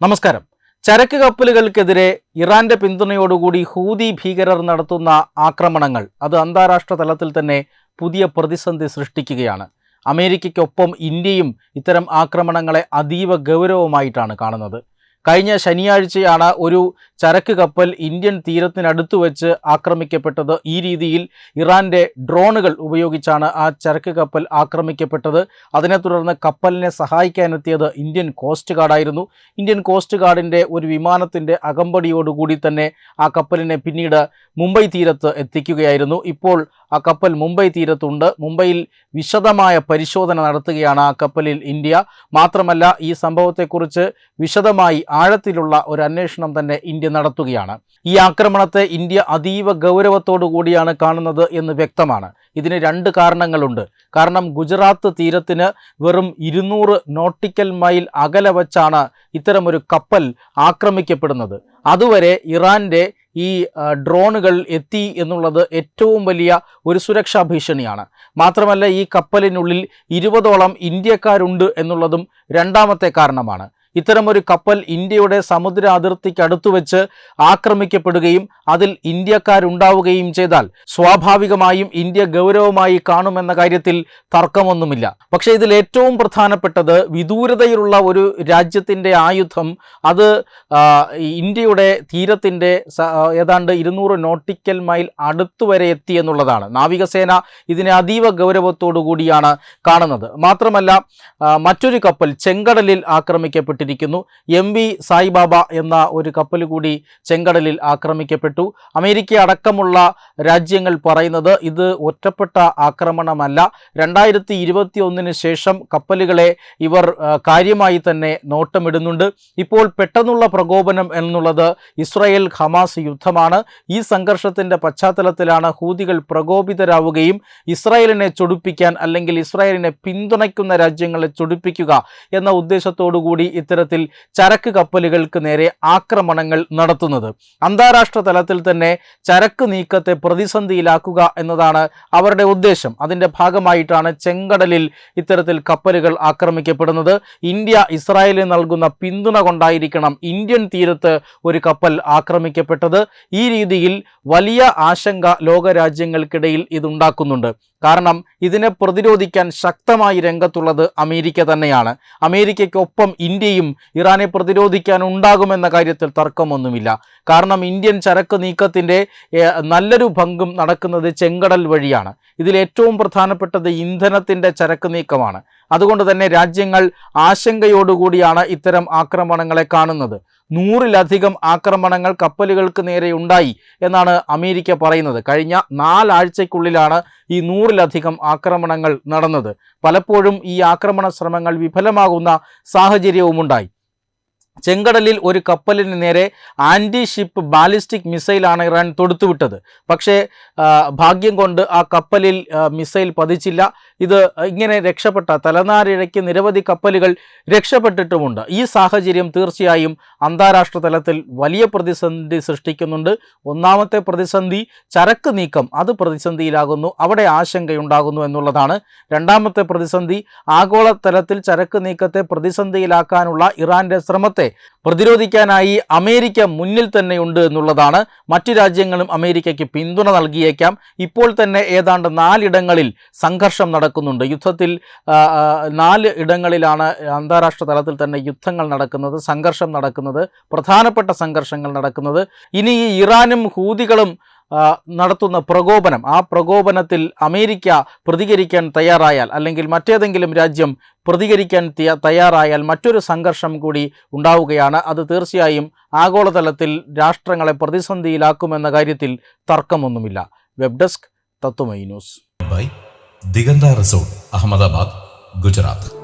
നമസ്കാരം. ചരക്ക് കപ്പലുകൾക്കെതിരെ ഇറാന്റെ പിന്തുണയോടുകൂടി ഹൂതി ഭീകരർ നടത്തുന്ന ആക്രമണങ്ങൾ. അത് അന്താരാഷ്ട്ര തലത്തിൽ തന്നെ പുതിയ പ്രതിസന്ധി സൃഷ്ടിക്കുകയാണ്. അമേരിക്കയ്ക്കൊപ്പം ഇന്ത്യയും ഇത്തരം ആക്രമണങ്ങളെ അതീവ ഗൗരവമായിട്ടാണ് കാണുന്നത്. കഴിഞ്ഞ ശനിയാഴ്ചയാണ് ഒരു ചരക്ക് കപ്പൽ ഇന്ത്യൻ തീരത്തിനടുത്ത് വെച്ച് ആക്രമിക്കപ്പെട്ടത്. ഈ രീതിയിൽ ഇറാന്റെ ഡ്രോണുകൾ ഉപയോഗിച്ചാണ് ആ ചരക്ക് കപ്പൽ ആക്രമിക്കപ്പെട്ടത്. അതിനെ തുടർന്ന് കപ്പലിനെ സഹായിക്കാനെത്തിയത് ഇന്ത്യൻ കോസ്റ്റ് ഗാർഡായിരുന്നു. ഇന്ത്യൻ കോസ്റ്റ് ഗാർഡിന്റെ ഒരു വിമാനത്തിന്റെ അകമ്പടിയോടുകൂടി തന്നെ ആ കപ്പലിനെ പിന്നീട് മുംബൈ തീരത്ത് എത്തിക്കുകയായിരുന്നു. ഇപ്പോൾ ആ കപ്പൽ മുംബൈ തീരത്തുണ്ട്. മുംബൈയിൽ വിശദമായ പരിശോധന നടത്തുകയാണ് ആ കപ്പലിൽ ഇന്ത്യ. മാത്രമല്ല ഈ സംഭവത്തെക്കുറിച്ച് വിശദമായി ആഴത്തിലുള്ള ഒരു അന്വേഷണം തന്നെ ഇന്ത്യ നടത്തുകയാണ്. ഈ ആക്രമണത്തെ ഇന്ത്യ അതീവ ഗൗരവത്തോടു കൂടിയാണ് കാണുന്നത് എന്ന് വ്യക്തമാണ്. ഇതിന് രണ്ട് കാരണങ്ങളുണ്ട്. കാരണം ഗുജറാത്ത് തീരത്തിന് വെറും ഇരുന്നൂറ് നോട്ടിക്കൽ മൈൽ അകലെ വച്ചാണ് ഇത്തരമൊരു കപ്പൽ ആക്രമിക്കപ്പെടുന്നത്. അതുവരെ ഇറാന്റെ ഈ ഡ്രോണുകൾ എത്തി എന്നുള്ളത് ഏറ്റവും വലിയ ഒരു സുരക്ഷാ ഭീഷണിയാണ്. മാത്രമല്ല ഈ കപ്പലിനുള്ളിൽ ഇരുപതോളം ഇന്ത്യക്കാരുണ്ട് എന്നുള്ളതും രണ്ടാമത്തെ കാരണമാണ്. ഇത്തരമൊരു കപ്പൽ ഇന്ത്യയുടെ സമുദ്ര അതിർത്തിക്ക് അടുത്തു വെച്ച് ആക്രമിക്കപ്പെടുകയും അതിൽ ഇന്ത്യക്കാരുണ്ടാവുകയും ചെയ്താൽ സ്വാഭാവികമായും ഇന്ത്യ ഗൗരവമായി കാണുമെന്ന കാര്യത്തിൽ തർക്കമൊന്നുമില്ല. പക്ഷേ ഇതിൽ ഏറ്റവും പ്രധാനപ്പെട്ടത് വിദൂരതയിലുള്ള ഒരു രാജ്യത്തിന്റെ ആയുധം അത് ഇന്ത്യയുടെ തീരത്തിന്റെ ഏതാണ്ട് ഇരുന്നൂറ് നോട്ടിക്കൽ മൈൽ അടുത്തു വരെ എത്തി എന്നുള്ളതാണ്. നാവികസേന ഇതിനെ അതീവ ഗൗരവത്തോടു കൂടിയാണ് കാണുന്നത്. മാത്രമല്ല മറ്റൊരു കപ്പൽ ചെങ്കടലിൽ ആക്രമിക്കപ്പെട്ടിരിക്കുന്നു എം വി സായിബാബ എന്ന ഒരു കപ്പൽ കൂടി ചെങ്കടലിൽ ആക്രമിക്കപ്പെട്ടു. അമേരിക്ക അടക്കമുള്ള രാജ്യങ്ങൾ പറയുന്നത് ഇത് ഒറ്റപ്പെട്ട ആക്രമണമല്ല. രണ്ടായിരത്തി ഇരുപത്തി ഒന്നിന് ശേഷം കപ്പലുകളെ ഇവർ കാര്യമായി തന്നെ നോട്ടമിടുന്നുണ്ട്. ഇപ്പോൾ പെട്ടെന്നുള്ള പ്രകോപനം എന്നുള്ളത് ഇസ്രായേൽ ഹമാസ് യുദ്ധമാണ്. ഈ സംഘർഷത്തിന്റെ പശ്ചാത്തലത്തിലാണ് ഹൂതികൾ പ്രകോപിതരാവുകയും ഇസ്രായേലിനെ ചൊടിപ്പിക്കാൻ അല്ലെങ്കിൽ ഇസ്രായേലിനെ പിന്തുണയ്ക്കുന്ന രാജ്യങ്ങളെ ചൊടിപ്പിക്കുക എന്ന ഉദ്ദേശത്തോടു കൂടി ഇത്തരത്തിൽ ചരക്ക് കപ്പലുകൾക്ക് നേരെ ആക്രമണങ്ങൾ നടത്തുന്നത്. അന്താരാഷ്ട്ര തലത്തിൽ തന്നെ ചരക്ക് നീക്കത്തെ പ്രതിസന്ധിയിലാക്കുക എന്നതാണ് അവരുടെ ഉദ്ദേശം. അതിന്റെ ഭാഗമായിട്ടാണ് ചെങ്കടലിൽ ഇത്തരത്തിൽ കപ്പലുകൾ ആക്രമിക്കപ്പെടുന്നത്. ഇന്ത്യ ഇസ്രായേലിന് നൽകുന്ന പിന്തുണ കൊണ്ടായിരിക്കണം ഇന്ത്യൻ തീരത്ത് ഒരു കപ്പൽ ആക്രമിക്കപ്പെട്ടത്. ഈ രീതിയിൽ വലിയ ആശങ്ക ലോകരാജ്യങ്ങൾക്കിടയിൽ ഇതുണ്ടാക്കുന്നുണ്ട്. കാരണം ഇതിനെ പ്രതിരോധിക്കാൻ ശക്തമായി രംഗത്തുള്ളത് അമേരിക്ക തന്നെയാണ്. അമേരിക്കയ്ക്കൊപ്പം ഇന്ത്യയും ഇറാനെ പ്രതിരോധിക്കാൻ ഉണ്ടാകുമെന്ന കാര്യത്തിൽ തർക്കമൊന്നുമില്ല. കാരണം ഇന്ത്യൻ ചരക്ക് നീക്കത്തിന്റെ നല്ലൊരു പങ്കും നടക്കുന്നത് ചെങ്കടൽ വഴിയാണ്. ഇതിൽ ഏറ്റവും പ്രധാനപ്പെട്ടത് ഇന്ധനത്തിന്റെ ചരക്ക് നീക്കമാണ്. അതുകൊണ്ട് തന്നെ രാജ്യങ്ങൾ ആശങ്കയോടുകൂടിയാണ് ഇത്തരം ആക്രമണങ്ങളെ കാണുന്നത്. നൂറിലധികം ആക്രമണങ്ങൾ കപ്പലുകൾക്ക് നേരെ ഉണ്ടായി എന്നാണ് അമേരിക്ക പറയുന്നത്. കഴിഞ്ഞ നാലാഴ്ചയ്ക്കുള്ളിലാണ് ഈ നൂറിലധികം ആക്രമണങ്ങൾ നടന്നത്. പലപ്പോഴും ഈ ആക്രമണ ശ്രമങ്ങൾ വിഫലമാകുന്ന സാഹചര്യവുമുണ്ടായി ചെങ്കടലിൽ ഒരു കപ്പലിന് നേരെ ആന്റി ഷിപ്പ് ബാലിസ്റ്റിക് മിസൈലാണ് ഇറാൻ തൊടുത്തുവിട്ടത്. പക്ഷേ ഭാഗ്യം കൊണ്ട് ആ കപ്പലിൽ മിസൈൽ പതിച്ചില്ല. ഇത് ഇങ്ങനെ രക്ഷപ്പെട്ട തലനാരിഴയ്ക്ക് നിരവധി കപ്പലുകൾ രക്ഷപ്പെട്ടിട്ടുമുണ്ട്. ഈ സാഹചര്യം തീർച്ചയായും അന്താരാഷ്ട്ര തലത്തിൽ വലിയ പ്രതിസന്ധി സൃഷ്ടിക്കുന്നുണ്ട്. ഒന്നാമത്തെ പ്രതിസന്ധി ചരക്ക് നീക്കം. അത് പ്രതിസന്ധിയിലാകുന്നു. അവിടെ ആശങ്കയുണ്ടാകുന്നു എന്നുള്ളതാണ്. രണ്ടാമത്തെ പ്രതിസന്ധി ആഗോളതലത്തിൽ ചരക്ക് നീക്കത്തെ പ്രതിസന്ധിയിലാക്കാനുള്ള ഇറാന്റെ ശ്രമത്തെ പ്രതിരോധിക്കാനായി അമേരിക്ക മുന്നിൽ തന്നെയുണ്ട് എന്നുള്ളതാണ് മറ്റു രാജ്യങ്ങളും അമേരിക്കയ്ക്ക് പിന്തുണ നൽകിയേക്കാം. ഇപ്പോൾ തന്നെ ഏതാണ്ട് നാലിടങ്ങളിൽ സംഘർഷം നടക്കുന്നുണ്ട്. യുദ്ധത്തിൽ നാല് ഇടങ്ങളിലാണ് അന്താരാഷ്ട്ര തലത്തിൽ തന്നെ യുദ്ധങ്ങൾ നടക്കുന്നത് സംഘർഷം നടക്കുന്നത് പ്രധാനപ്പെട്ട സംഘർഷങ്ങൾ നടക്കുന്നത്. ഇനി ഈ ഇറാനും ഹൂതികളും നടത്തുന്ന പ്രകോപനം. ആ പ്രകോപനത്തിൽ അമേരിക്ക പ്രതികരിക്കാൻ തയ്യാറായാൽ അല്ലെങ്കിൽ മറ്റേതെങ്കിലും രാജ്യം പ്രതികരിക്കാൻ തയ്യാറായാൽ മറ്റൊരു സംഘർഷം കൂടി ഉണ്ടാവുകയാണ്. അത് തീർച്ചയായും ആഗോളതലത്തിൽ രാഷ്ട്രങ്ങളെ പ്രതിസന്ധിയിലാക്കുമെന്ന കാര്യത്തിൽ തർക്കമൊന്നുമില്ല. Web desk Tatwamayi news. Diganta resort Ahmedabad Gujarat.